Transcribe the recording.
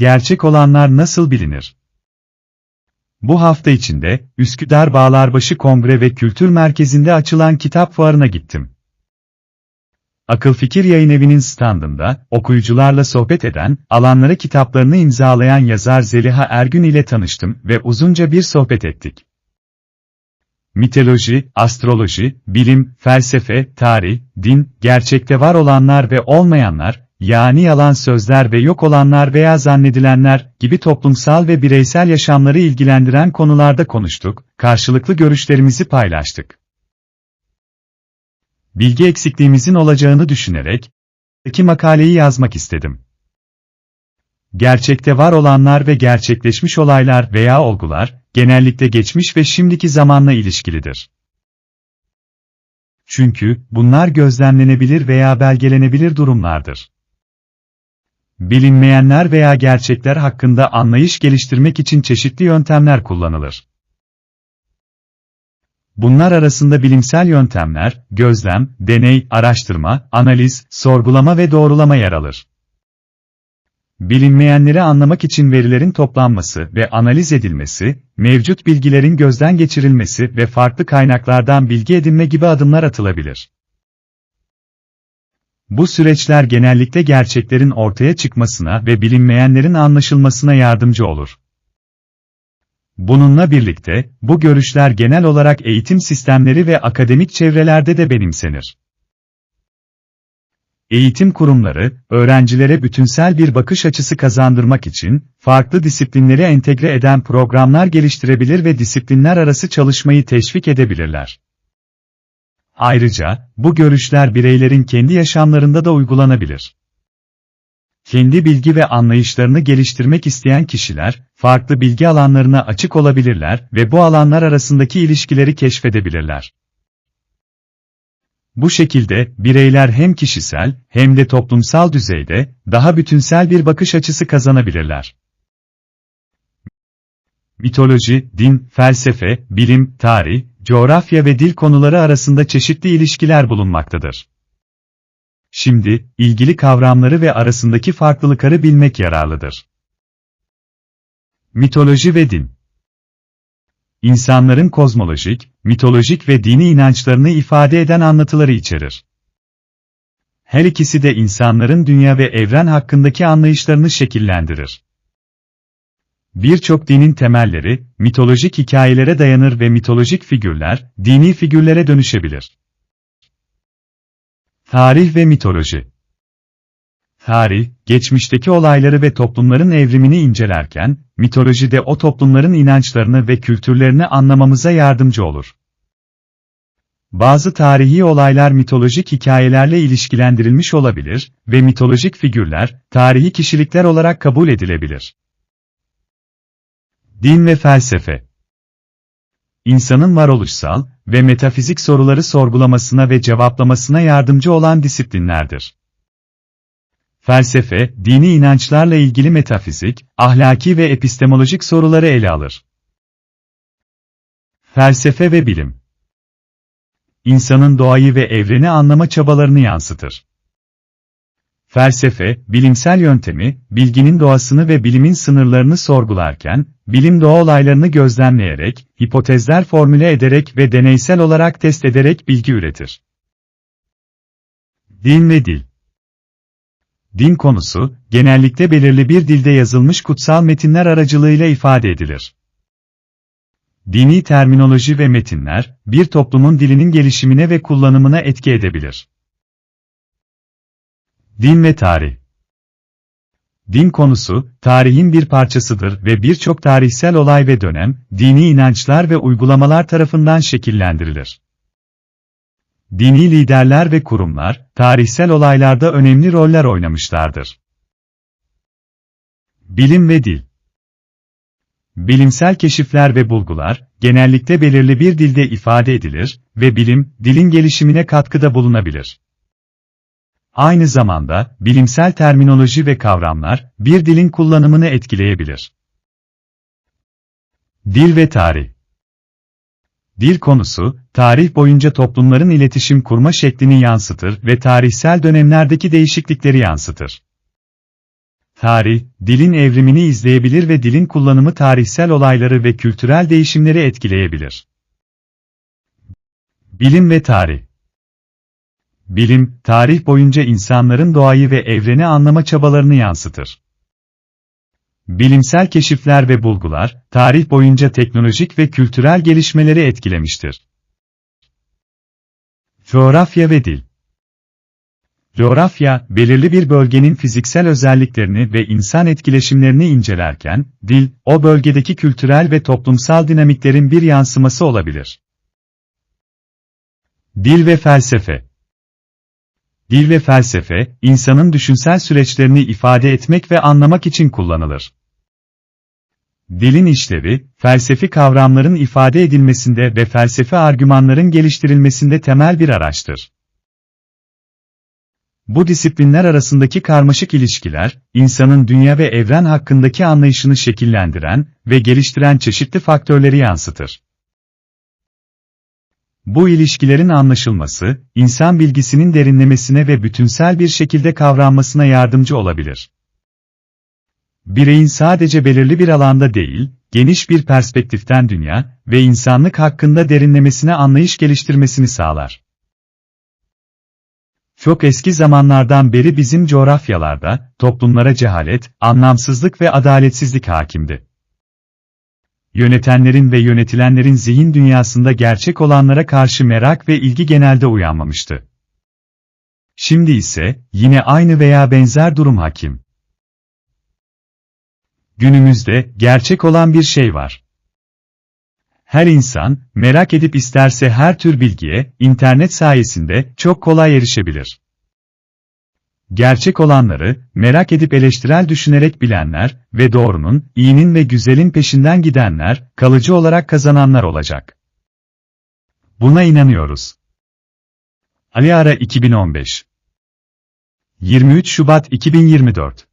gerçek olanlar nasıl bilinir? Bu hafta içinde, Üsküdar Bağlarbaşı Kongre ve Kültür Merkezi'nde açılan kitap fuarına gittim. Akıl Fikir Yayın Evi'nin standında, okuyucularla sohbet eden, alanlara kitaplarını imzalayan yazar Zeliha Ergün ile tanıştım ve uzunca bir sohbet ettik. Mitoloji, astroloji, bilim, felsefe, tarih, din, gerçekte var olanlar ve olmayanlar, yani yalan sözler ve yok olanlar veya zannedilenler gibi toplumsal ve bireysel yaşamları ilgilendiren konularda konuştuk, karşılıklı görüşlerimizi paylaştık. Bilgi eksikliğimizin olacağını düşünerek, iki makaleyi yazmak istedim. Gerçekte var olanlar ve gerçekleşmiş olaylar veya olgular, genellikle geçmiş ve şimdiki zamanla ilişkilidir. Çünkü, bunlar gözlemlenebilir veya belgelenebilir durumlardır. Bilinmeyenler veya gerçekler hakkında anlayış geliştirmek için çeşitli yöntemler kullanılır. Bunlar arasında bilimsel yöntemler, gözlem, deney, araştırma, analiz, sorgulama ve doğrulama yer alır. Bilinmeyenleri anlamak için verilerin toplanması ve analiz edilmesi, mevcut bilgilerin gözden geçirilmesi ve farklı kaynaklardan bilgi edinme gibi adımlar atılabilir. Bu süreçler genellikle gerçeklerin ortaya çıkmasına ve bilinmeyenlerin anlaşılmasına yardımcı olur. Bununla birlikte, bu görüşler genel olarak eğitim sistemleri ve akademik çevrelerde de benimsenir. Eğitim kurumları, öğrencilere bütünsel bir bakış açısı kazandırmak için, farklı disiplinleri entegre eden programlar geliştirebilir ve disiplinler arası çalışmayı teşvik edebilirler. Ayrıca, bu görüşler bireylerin kendi yaşamlarında da uygulanabilir. Kendi bilgi ve anlayışlarını geliştirmek isteyen kişiler, farklı bilgi alanlarına açık olabilirler ve bu alanlar arasındaki ilişkileri keşfedebilirler. Bu şekilde, bireyler hem kişisel, hem de toplumsal düzeyde, daha bütünsel bir bakış açısı kazanabilirler. Mitoloji, din, felsefe, bilim, tarih, coğrafya ve dil konuları arasında çeşitli ilişkiler bulunmaktadır. Şimdi, ilgili kavramları ve arasındaki farklılıkları bilmek yararlıdır. Mitoloji ve din İnsanların kozmolojik, mitolojik ve dini inançlarını ifade eden anlatıları içerir. Her ikisi de insanların dünya ve evren hakkındaki anlayışlarını şekillendirir. Birçok dinin temelleri, mitolojik hikayelere dayanır ve mitolojik figürler, dini figürlere dönüşebilir. Tarih ve mitoloji Tarih, geçmişteki olayları ve toplumların evrimini incelerken, mitolojide o toplumların inançlarını ve kültürlerini anlamamıza yardımcı olur. Bazı tarihi olaylar mitolojik hikayelerle ilişkilendirilmiş olabilir ve mitolojik figürler, tarihi kişilikler olarak kabul edilebilir. Din ve felsefe İnsanın varoluşsal ve metafizik soruları sorgulamasına ve cevaplamasına yardımcı olan disiplinlerdir. Felsefe, dini inançlarla ilgili metafizik, ahlaki ve epistemolojik soruları ele alır. Felsefe ve bilim İnsanın doğayı ve evreni anlama çabalarını yansıtır. Felsefe, bilimsel yöntemi, bilginin doğasını ve bilimin sınırlarını sorgularken, bilim doğa olaylarını gözlemleyerek, hipotezler formüle ederek ve deneysel olarak test ederek bilgi üretir. Din ve dil Din konusu, genellikle belirli bir dilde yazılmış kutsal metinler aracılığıyla ifade edilir. Dini terminoloji ve metinler, bir toplumun dilinin gelişimine ve kullanımına etki edebilir. Din ve tarih Din konusu, tarihin bir parçasıdır ve birçok tarihsel olay ve dönem, dini inançlar ve uygulamalar tarafından şekillendirilir. Dini liderler ve kurumlar, tarihsel olaylarda önemli roller oynamışlardır. Bilim ve dil Bilimsel keşifler ve bulgular, genellikle belirli bir dilde ifade edilir ve bilim, dilin gelişimine katkıda bulunabilir. Aynı zamanda, bilimsel terminoloji ve kavramlar, bir dilin kullanımını etkileyebilir. Dil ve tarih Dil konusu, tarih boyunca toplumların iletişim kurma şeklini yansıtır ve tarihsel dönemlerdeki değişiklikleri yansıtır. Tarih, dilin evrimini izleyebilir ve dilin kullanımı tarihsel olayları ve kültürel değişimleri etkileyebilir. Bilim ve tarih Bilim, tarih boyunca insanların doğayı ve evreni anlama çabalarını yansıtır. Bilimsel keşifler ve bulgular, tarih boyunca teknolojik ve kültürel gelişmeleri etkilemiştir. Coğrafya ve dil Coğrafya, belirli bir bölgenin fiziksel özelliklerini ve insan etkileşimlerini incelerken, dil, o bölgedeki kültürel ve toplumsal dinamiklerin bir yansıması olabilir. Dil ve felsefe Dil ve felsefe, insanın düşünsel süreçlerini ifade etmek ve anlamak için kullanılır. Dilin işlevi, felsefi kavramların ifade edilmesinde ve felsefi argümanların geliştirilmesinde temel bir araçtır. Bu disiplinler arasındaki karmaşık ilişkiler, insanın dünya ve evren hakkındaki anlayışını şekillendiren ve geliştiren çeşitli faktörleri yansıtır. Bu ilişkilerin anlaşılması, insan bilgisinin derinlemesine ve bütünsel bir şekilde kavranmasına yardımcı olabilir. Bireyin sadece belirli bir alanda değil, geniş bir perspektiften dünya ve insanlık hakkında derinlemesine anlayış geliştirmesini sağlar. Çok eski zamanlardan beri bizim coğrafyalarda, toplumlara cehalet, anlamsızlık ve adaletsizlik hakimdi. Yönetenlerin ve yönetilenlerin zihin dünyasında gerçek olanlara karşı merak ve ilgi genelde uyanmamıştı. Şimdi ise, yine aynı veya benzer durum hakim. Günümüzde, gerçek olan bir şey var. Her insan, merak edip isterse her tür bilgiye, internet sayesinde çok kolay erişebilir. Gerçek olanları, merak edip eleştirel düşünerek bilenler ve doğrunun, iyinin ve güzelin peşinden gidenler, kalıcı olarak kazananlar olacak. Buna inanıyoruz. Ali Ara 2015 23 Şubat 2024